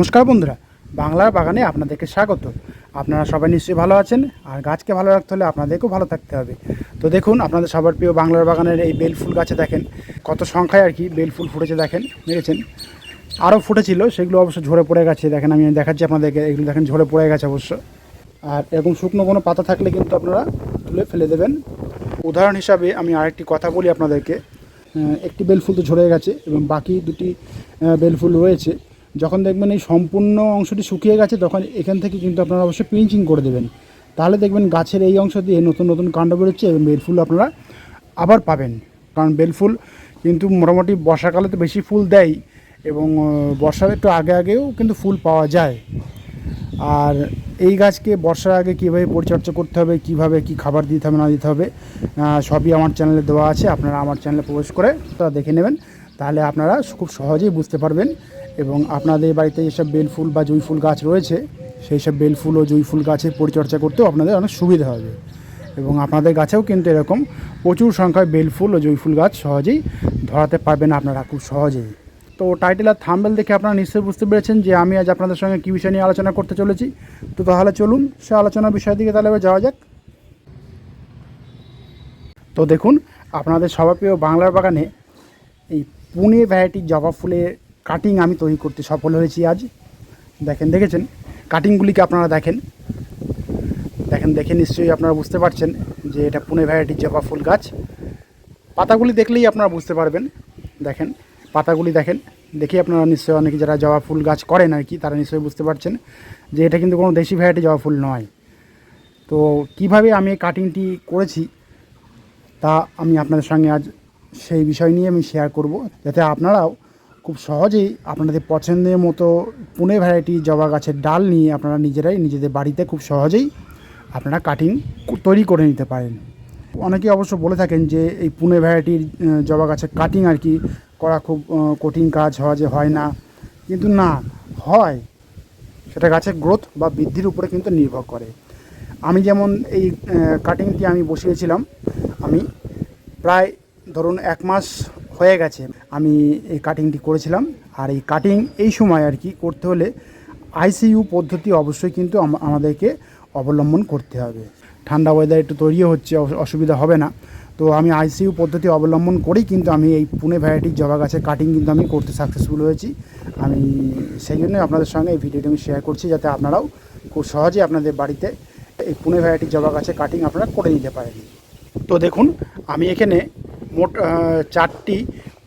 নমস্কার বন্ধুরা, বাংলার বাগানে আপনাদেরকে স্বাগত। আপনারা সবাই নিশ্চয়ই ভালো আছেন, আর গাছকে ভালো রাখতে হলে আপনাদেরকেও ভালো থাকতে হবে। তো দেখুন, আপনাদের সবার প্রিয় বাংলার বাগানের এই বেল ফুল গাছে দেখেন, কত সংখ্যায় আর কি বেল ফুল ফুটেছে দেখেন, দেখেছেন? আরও ফুটেছিল, সেগুলো অবশ্য ঝরে পড়ে গেছে, দেখেন আমি দেখাচ্ছি আপনাদেরকে, এগুলো দেখেন ঝরে পড়ে গেছে অবশ্য। আর এরকম শুকনো কোনো পাতা থাকলে কিন্তু আপনারা তুলে ফেলে দেবেন। উদাহরণ হিসাবে আমি আরেকটি কথা বলি আপনাদেরকে একটি বেলফুল তো ঝরে গেছে, এবং বাকি দুটি বেলফুল রয়েছে। যখন দেখবেন এই সম্পূর্ণ অংশটি শুকিয়ে গেছে, তখন এখান থেকে কিন্তু আপনারা অবশ্যই পিঞ্চিং করে দেবেন। তাহলে দেখবেন গাছের এই অংশ দিয়ে নতুন নতুন কাণ্ড বেরোচ্ছে এবং বেলফুল আপনারা আবার পাবেন। কারণ বেলফুল কিন্তু মোটামুটি বর্ষাকালে তো বেশি ফুল দেয় এবং বর্ষার একটু আগে আগেও কিন্তু ফুল পাওয়া যায়। আর এই গাছকে বর্ষার আগে কীভাবে পরিচর্যা করতে হবে, কীভাবে কি খাবার দিতে হবে, না দিতে হবে সবই আমার চ্যানেলে দেওয়া আছে। আপনারা আমার চ্যানেলে প্রবেশ করে তারা দেখে নেবেন। তাহলে আপনারা খুব সহজেই বুঝতে পারবেন এবং আপনাদের বাড়িতে যেসব বেল ফুল বা জুঁই ফুল গাছ রয়েছে, সেই সব বেল ফুল ও জুঁই ফুল গাছের পরিচর্যা করতেও আপনাদের অনেক সুবিধা হবে। এবং আপনাদের গাছেও কিন্তু এরকম প্রচুর সংখ্যায় বেল ফুল ও জুঁই ফুল গাছ সহজেই ধরাতে পারবেন আপনারা খুব সহজেই। তো টাইটেল আর থাম্বেল দেখে আপনারা নিশ্চয়ই বুঝতে পেরেছেন যে আমি আজ আপনাদের সঙ্গে কী বিষয় নিয়ে আলোচনা করতে চলেছি। তো তাহলে চলুন সে আলোচনার বিষয়ের দিকে তাহলে এবার যাওয়া যাক। তো দেখুন, আপনাদের সবার প্রিয় বাংলার বাগানে এই পুনে ভ্যারাইটির জবা ফুলের কাটিং আমি তৈরি করতে সফল হয়েছি আজ। দেখেন, দেখেছেন? কাটিংগুলিকে আপনারা দেখেন। দেখেন, দেখে নিশ্চয়ই আপনারা বুঝতে পারছেন যে এটা পুনে ভ্যারাইটির জবা ফুল গাছ। পাতাগুলি দেখলেই আপনারা বুঝতে পারবেন। দেখেন, পাতাগুলি দেখেন। দেখে আপনারা নিশ্চয়ই অনেকে যারা জবা ফুল গাছ করেন আর কি তারা নিশ্চয়ই বুঝতে পারছেন যে এটা কিন্তু কোনো দেশি ভ্যারাইটি জবা ফুল নয়। তো কীভাবে আমি কাটিংটি করেছি, তা আমি আপনাদের সঙ্গে আজ সেই বিষয় নিয়ে আমি শেয়ার করব। যাতে আপনারাও খুব সহজেই আপনাদের পছন্দের মতো পুনে ভ্যারাইটি জবা গাছের ডাল নিয়ে আপনারা নিজেরাই নিজেদের বাড়িতে খুব সহজেই আপনারা কাটিং তৈরি করে নিতে পারেন। অনেকে অবশ্য বলে থাকেন যে এই পুনে ভ্যারাইটির জবা গাছের কাটিং আর কি করা খুব কঠিন কাজ, সহজে হয় না। কিন্তু না, হয়। সেটা গাছের গ্রোথ বা বৃদ্ধির উপরে কিন্তু নির্ভর করে। আমি যেমন এই কাটিংটি আমি বসিয়েছিলাম, আমি প্রায় ধরুন এক মাস হয়ে গেছে। আমি এই কাটিংটি করেছিলাম। আর এই কাটিং এই সময় আর কি করতে হলে আইসিইউ পদ্ধতি অবশ্যই কিন্তু আমাদেরকে অবলম্বন করতে হবে। ঠান্ডা ওয়েদার একটু তৈরিও হচ্ছে, অস- অসুবিধা হবে না। তো আমি আইসিইউ পদ্ধতি অবলম্বন করেই কিন্তু আমি এই পুনে ভ্যারাইটির জবা গাছের কাটিং কিন্তু আমি করতে সাকসেসফুল হয়েছি। আমি সেই জন্য আপনাদের সঙ্গে এই ভিডিওটি আমি শেয়ার করছি, যাতে আপনারাও খুব সহজেই আপনাদের বাড়িতে এই পুনে ভ্যারাইটির জবা গাছের কাটিং আপনারা করে নিতে পারেন। তো দেখুন, আমি এখানে মোট চারটি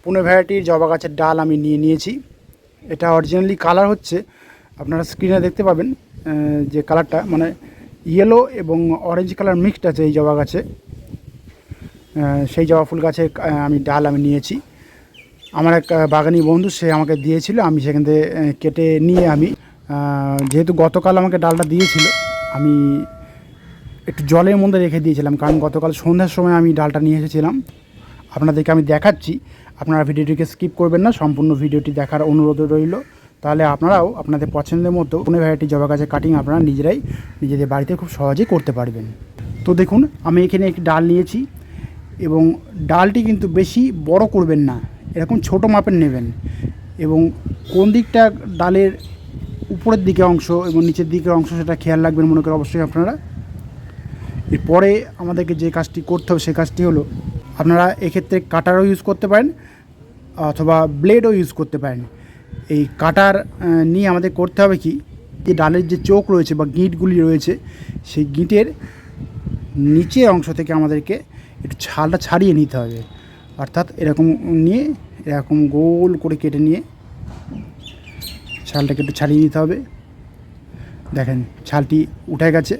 পুনে ভ্যারাইটির জবা গাছের ডাল আমি নিয়ে নিয়েছি। এটা অরিজিনালি কালার হচ্ছে, আপনারা স্ক্রিনে দেখতে পাবেন যে কালারটা মানে ইয়েলো এবং অরেঞ্জ কালার মিক্সড আছে এই জবা গাছে। সেই জবা ফুল গাছে আমি ডাল আমি নিয়েছি। আমার এক বাগানি বন্ধু, সে আমাকে দিয়েছিল, আমি সেখান থেকে কেটে নিয়ে আমি যেহেতু গতকাল আমাকে ডালটা দিয়েছিল, আমি একটু জলের মধ্যে রেখে দিয়েছিলাম, কারণ গতকাল সন্ধ্যার সময় আমি ডালটা নিয়ে এসেছিলাম। আপনাদেরকে আমি দেখাচ্ছি। আপনারা ভিডিওটিকে স্কিপ করবেন না, সম্পূর্ণ ভিডিওটি দেখার অনুরোধ রইল। তাহলে আপনারাও আপনাদের পছন্দের মতো কোনো ভ্যারাইটি জবা গাছের কাটিং আপনারা নিজেরাই নিজেদের বাড়িতে খুব সহজেই করতে পারবেন। তো দেখুন, আমি এখানে একটি ডাল নিয়েছি এবং ডালটি কিন্তু বেশি বড় করবেন না, এরকম ছোট মাপের নেবেন এবং কোন দিকটা ডালের উপরের দিকে অংশ এবং নিচের দিকের অংশ সেটা খেয়াল রাখবেন মনে করে অবশ্যই আপনারা। এরপরে আমাদেরকে যে কাজটি করতে হবে সেই কাজটি হলো আপনারা এক্ষেত্রে কাটারও ইউজ করতে পারেন, অথবা ব্লেডও ইউজ করতে পারেন। এই কাটার নিয়ে আমাদের করতে হবে কি, যে ডালের যে চোখ রয়েছে বা গিঁটগুলি রয়েছে, সেই গিঁটের নিচের অংশ থেকে আমাদেরকে একটু ছালটা ছাড়িয়ে নিতে হবে। অর্থাৎ এরকম নিয়ে, এরকম গোল করে কেটে নিয়ে ছালটাকে একটু ছাড়িয়ে নিতে হবে। দেখেন, ছালটি উঠে গেছে।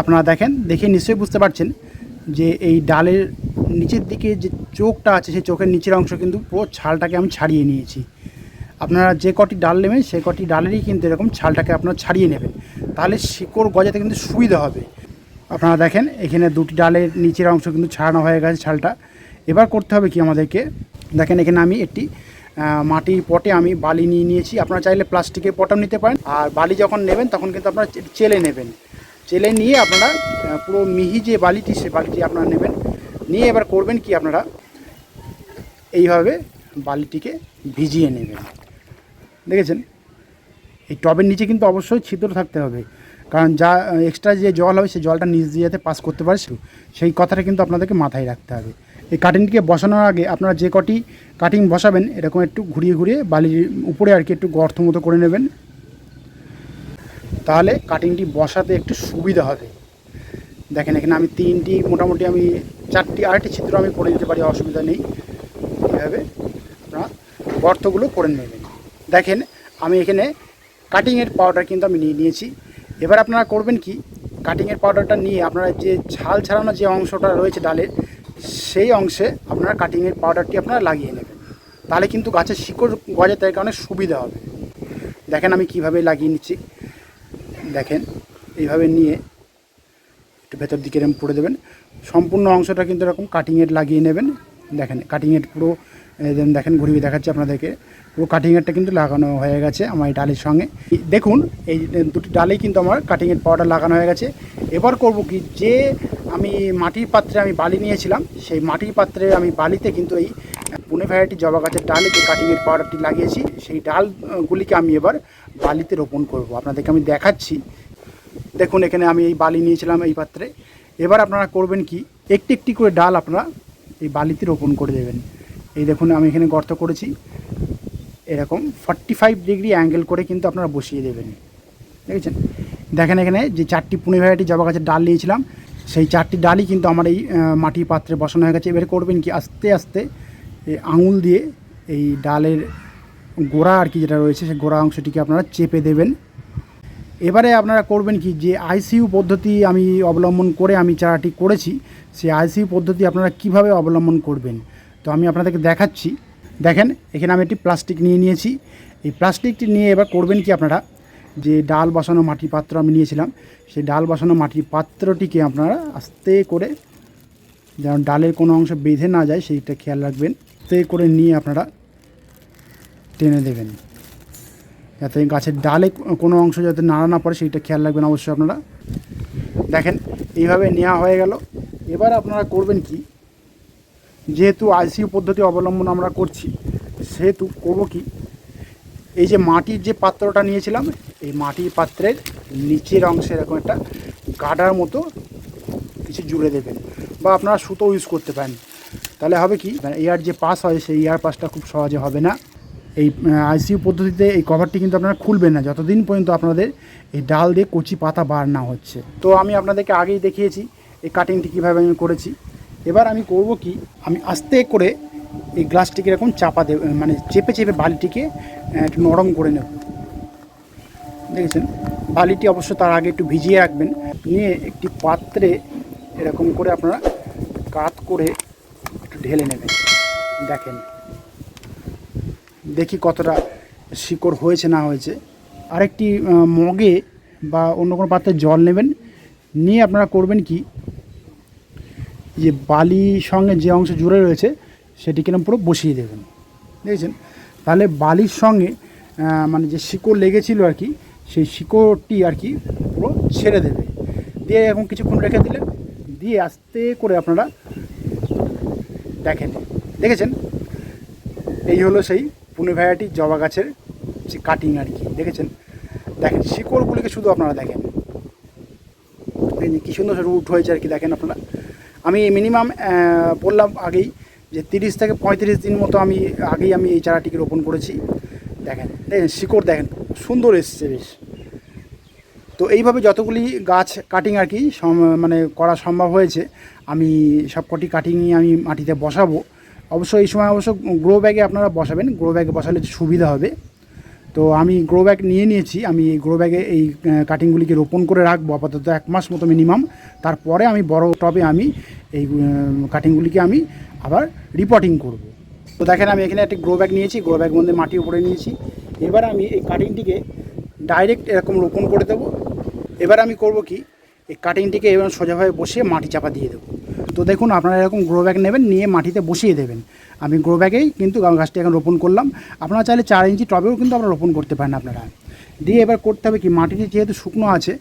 আপনারা দেখেন, দেখে নিশ্চয়ই বুঝতে পারছেন যে এই ডালের নিচের দিকে যে চোখটা আছে, সেই চোখের নিচের অংশ কিন্তু পুরো ছালটাকে আমি ছাড়িয়ে নিয়েছি। আপনারা যে কটি ডাল নেবেন সেই কটি ডালেরই কিন্তু এরকম ছালটাকে আপনারা ছাড়িয়ে নেবেন। তাহলে শিকড় গজাতে কিন্তু সুবিধা হবে। আপনারা দেখেন, এখানে দুটি ডালের নিচের অংশ কিন্তু ছাড়ানো হয়ে গেছে ছালটা। এবার করতে হবে কি আমাদেরকে? দেখেন, এখানে আমি একটি মাটির পটে আমি বালি নিয়ে নিয়েছি। আপনারা চাইলে প্লাস্টিকের পটও নিতে পারেন। আর বালি যখন নেবেন, তখন কিন্তু আপনারা চেলে নেবেন। চেলে নিয়ে আপনারা পুরো মিহি যে বালিটি, সে বালিটি আপনারা নেবেন। নিয়ে এবার করবেন কি আপনারা, এইভাবে বালিটিকে ভিজিয়ে নেবেন। দেখেছেন? এই টবের নিচে কিন্তু অবশ্যই ছিদ্র থাকতে হবে। কারণ যা এক্সট্রা যে জল হবে সেই জলটা নিচ দিয়ে যাতে পাস করতে পারে সেই কথাটা কিন্তু আপনাদেরকে মাথায় রাখতে হবে। এই কাটিংটিকে বসানোর আগে আপনারা যে কটি কাটিং বসাবেন, এরকম একটু ঘুরিয়ে ঘুরিয়ে বালির উপরে আর কি একটু গর্ত মতো করে নেবেন। তাহলে কাটিংটি বসাতে একটু সুবিধা হবে। দেখেন এখানে আমি তিনটি, মোটামুটি আমি চারটি, আরেকটি চিত্র আমি করে দিতে পারি, অসুবিধা নেই। এইভাবে আপনারা গর্তগুলো করে নেবেন। দেখেন আমি এখানে কাটিংয়ের পাউডার কিন্তু আমি নিয়ে নিয়েছি। এবার আপনারা করবেন কি কাটিংয়ের পাউডারটা নিয়ে আপনারা যে ছাল ছাড়ানো যে অংশটা রয়েছে ডালের, সেই অংশে আপনারা কাটিংয়ের পাউডারটি আপনারা লাগিয়ে নেবেন। তাহলে কিন্তু গাছের শিকড় গজাতে কারণে সুবিধা হবে। দেখেন আমি কীভাবে লাগিয়ে নিচ্ছি। দেখেন, এইভাবে নিয়ে একটু ভেতর দিকে এরকম পড়ে দেবেন। সম্পূর্ণ অংশটা কিন্তু এরকম কাটিংয়ের লাগিয়ে নেবেন। দেখেন কাটিংয়ের পুরো, এই দেখেন, ঘুরিয়ে দেখাচ্ছি আপনাদেরকে। পুরো কাটিং কাটিংয়েরটা কিন্তু লাগানো হয়ে গেছে আমার এই ডালের সঙ্গে। দেখুন, এই দুটি ডালেই কিন্তু আমার কাটিংয়ের পাউডার লাগানো হয়ে গেছে। এবার করব কি, যে আমি মাটির পাত্রে আমি বালি নিয়েছিলাম, সেই মাটির পাত্রে আমি বালিতে কিন্তু এই পুনে ভ্যারাইটি জবা গাছের ডালে যে কাটিংয়ের পাউডারটি লাগিয়েছি। সেই ডালগুলিকে আমি এবার বালিতে রোপণ করব। আপনাদেরকে আমি দেখাচ্ছি। দেখুন, এখানে আমি এই বালি নিয়েছিলাম এই পাত্রে। এবার আপনারা করবেন কি? একটি একটি করে ডাল আপনারা এই বালিতে রোপণ করে দেবেন। এই দেখুন, আমি এখানে গর্ত করেছি। এরকম ফর্টি ফাইভ ডিগ্রি অ্যাঙ্গেল করে কিন্তু আপনারা বসিয়ে দেবেন। দেখেছেন? দেখেন এখানে যে চারটি পুনে ভ্যারাইটি জবা গাছের ডাল নিয়েছিলাম, সেই চারটি ডালই কিন্তু আমার এই মাটির পাত্রে বসানো হয়ে গেছে। এবারে করবেন কি? আস্তে আস্তে এই আঙুল দিয়ে এই ডালের গোড়া আর কি যেটা রয়েছে, সেই গোড়া অংশটিকে আপনারা চেপে দেবেন। এবারে আপনারা করবেন কি, যে আইসিইউ পদ্ধতি আমি অবলম্বন করে আমি চারাটি করেছি, সেই আইসিইউ পদ্ধতি আপনারা কীভাবে অবলম্বন করবেন? তো আমি আপনাদেরকে দেখাচ্ছি। দেখেন, এখানে আমি একটি প্লাস্টিক নিয়ে নিয়েছি। এই প্লাস্টিকটি নিয়ে এবার করবেন কি আপনারা, যে ডাল বসানো মাটির পাত্র আমি নিয়েছিলাম, সেই ডাল বসানো মাটির পাত্রটিকে আপনারা আস্তে করে যেন ডালের কোনো অংশ বেঁধে না যায়, সেইটা খেয়াল রাখবেন। আস্তে করে নিয়ে আপনারা টেনে দেবেন। যাতে গাছের ডালে কোনো অংশ যাতে নাড়া না পড়ে, সেইটা খেয়াল রাখবেন অবশ্যই আপনারা। দেখেন, এইভাবে নেওয়া হয়ে গেল। এবার আপনারা করবেন কি? যেহেতু আইসিইউ পদ্ধতি অবলম্বন আমরা করছি, সেহেতু করব কি? এই যে মাটির যে পাত্রটা নিয়েছিলাম, এই মাটির পাত্রের নিচের অংশে এরকম একটা গাডার মতো কিছু জুড়ে দেবেন। বা আপনারা সুতো ইউজ করতে পারেন। তাহলে হবে কি মানে এয়ার যে পাস হয়, সেই এয়ার পাসটা খুব সহজে হবে না। এই আইসিইউ পদ্ধতিতে এই কভারটি কিন্তু আপনারা খুলবেন না। যতদিন পর্যন্ত আপনাদের এই ডাল দিয়ে কচি পাতা বার না হচ্ছে। তো আমি আপনাদেরকে আগেই দেখিয়েছি, এই কাটিংটি কীভাবে আমি করেছি। এবার আমি করব কি, আমি আস্তে করে এই গ্লাসটিকে এরকম চাপা দেব মানে চেপে চেপে বালিটিকে একটু নরম করে নেব। দেখেছেন? বালিটি অবশ্য তার আগে একটু ভিজিয়ে রাখবেন। নিয়ে একটি পাত্রে এরকম করে আপনারা কাত করে ঢেলে নেবেন দেখেন। দেখি কতটা শিকড় হয়েছে, না হয়েছে। আরেকটি মগে বা অন্য কোনো পাত্রে জল নেবেন। নিয়ে আপনারা করবেন কি যে বালির সঙ্গে যে অংশ জুড়ে রয়েছে, সেটিকে না পুরো বসিয়ে দেবেন। দেখেছেন? তাহলে বালির সঙ্গে মানে যে শিকড় লেগেছিল আর কি, সেই শিকড়টি আর কি পুরো ছেড়ে দেবে। দিয়ে এখন কিছুক্ষণ রেখে দিলেন। দিয়ে আস্তে করে আপনারা দেখেন, দেখেছেন? এই হলো সেই পুনে ভ্যারাইটি জবা গাছের যে কাটিং আর কি, দেখেছেন? দেখেন, শিকড়গুলিকে শুধু আপনারা দেখেন। কী সুন্দর রুট হয়েছে আর কি, দেখেন আপনারা। আমি মিনিমাম বললাম আগেই যে তিরিশ থেকে পঁয়ত্রিশ দিন মতো আমি আগেই আমি এই চারাটিকে রোপণ করেছি। দেখেন দেখেন, শিকড় দেখেন, সুন্দর এসছে বেশ। তো এইভাবে যতগুলি গাছ কাটিং আর কি মানে করা সম্ভব হয়েছে, আমি সবকটি কাটিংই আমি মাটিতে বসাবো। অবশ্য এই সময় অবশ্য গ্রো ব্যাগে আপনারা বসাবেন গ্রো ব্যাগে বসালে সুবিধা হবে। তো আমি গ্রো ব্যাগ নিয়ে নিয়েছি, আমি এই গ্রো ব্যাগে এই কাটিংগুলিকে রোপণ করে রাখব আপাতত এক মাস মতো মিনিমাম তারপরে আমি বড় টবে আমি এই কাটিংগুলিকে আমি আবার রিপোর্টিং করব। তো দেখেন আমি এখানে একটি গ্রো ব্যাগ নিয়েছি গ্রো ব্যাগ মধ্যে মাটি উপরে নিয়েছি। এবার আমি এই কাটিংটিকে ডাইরেক্ট এরকম রোপণ করে দেবো। এবার আমি করব কি? এই কাটিংটিকে এবার সোজাভাবে বসিয়ে মাটি চাপা দিয়ে দেবো। তো দেখুন আপনারা এরকম গ্রো ব্যাগ নেবেন, নিয়ে মাটিতে বসিয়ে দেবেন। আমি গ্রো ব্যাগেই কিন্তু গাছটি এখন রোপণ করলাম। আপনারা চাইলে চার ইঞ্চি টবেও কিন্তু আপনারা রোপণ করতে পারেন আপনারা। দিয়ে এবার করতে হবে কি? মাটিটি যেহেতু শুকনো আছে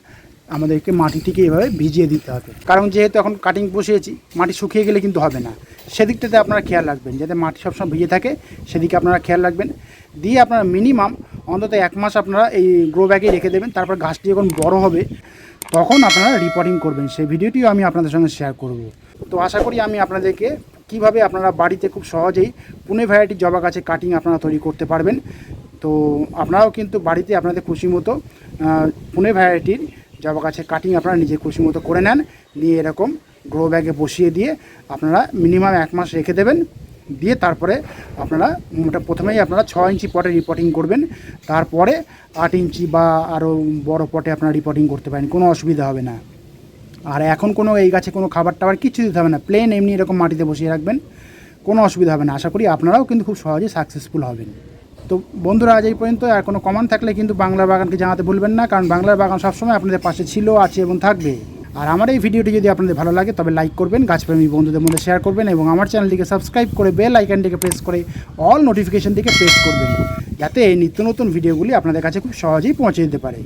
আমাদেরকে মাটিটিকে এভাবে ভিজিয়ে দিতে হবে। কারণ যেহেতু এখন কাটিং বসিয়েছি, মাটি শুকিয়ে গেলে কিন্তু হবে না। সেদিকটাতে আপনারা খেয়াল রাখবেন, যাতে মাটি সবসময় ভিজে থাকে, সেদিকে আপনারা খেয়াল রাখবেন। দিয়ে আপনারা মিনিমাম অন্তত এক মাস আপনারা এই গ্রো ব্যাগে রেখে দেবেন, তারপর গাছটি যখন বড় হবে, তখন আপনারা রিপোর্টিং করবেন। সেই ভিডিওটিও আমি আপনাদের সঙ্গে শেয়ার করব। তো আশা করি আমি আপনাদেরকে কীভাবে আপনারা বাড়িতে খুব সহজেই পুনে ভ্যারাইটির জবা গাছে কাটিং আপনারা তৈরি করতে পারবেন। তো আপনারাও কিন্তু বাড়িতে আপনাদের খুশি মতো পুনে ভ্যারাইটির জবা গাছের কাটিং আপনারা নিজে খুশি মতো করে নেন, নিয়ে এরকম গ্রো ব্যাগে বসিয়ে দিয়ে আপনারা মিনিমাম এক মাস রেখে দেবেন। দিয়ে তারপরে আপনারা মোটা প্রথমেই আপনারা ছ ইঞ্চি পটে রিপোর্টিং করবেন। তারপরে আট ইঞ্চি বা আরও বড় পটে আপনারা রিপোর্টিং করতে পারেন, কোনো অসুবিধা হবে না। আর এখন কোনো এই গাছে কোনো খাবার টাবার কিছু দিতে হবে না প্লেন এমনি এরকম মাটিতে বসিয়ে রাখবেন, কোনো অসুবিধা হবে না। আশা করি আপনারাও কিন্তু খুব সহজে সাকসেসফুল হবেন। তো বন্ধুরা, আজ এই পর্যন্ত। আর কোনো কমান থাকলে কিন্তু বাংলা বাগানকে জানাতে ভুলবেন না, কারণ বাংলার বাগান সবসময় আপনাদের পাশে ছিল, আছে এবং থাকবে। আর আমার এই ভিডিওটি যদি আপনাদের ভালো লাগে, তবে লাইক করবেন, গাছপ্রেমী বন্ধুদের মধ্যে শেয়ার করবেন এবং আমার চ্যানেলটিকে সাবস্ক্রাইব করে বেল আইকনটিকে প্রেস করে অল নোটিফিকেশনটিকে প্রেস করবেন, যাতে এই নিত্য নতুন ভিডিওগুলি আপনাদের কাছে খুব সহজেই পৌঁছে দিতে পারে।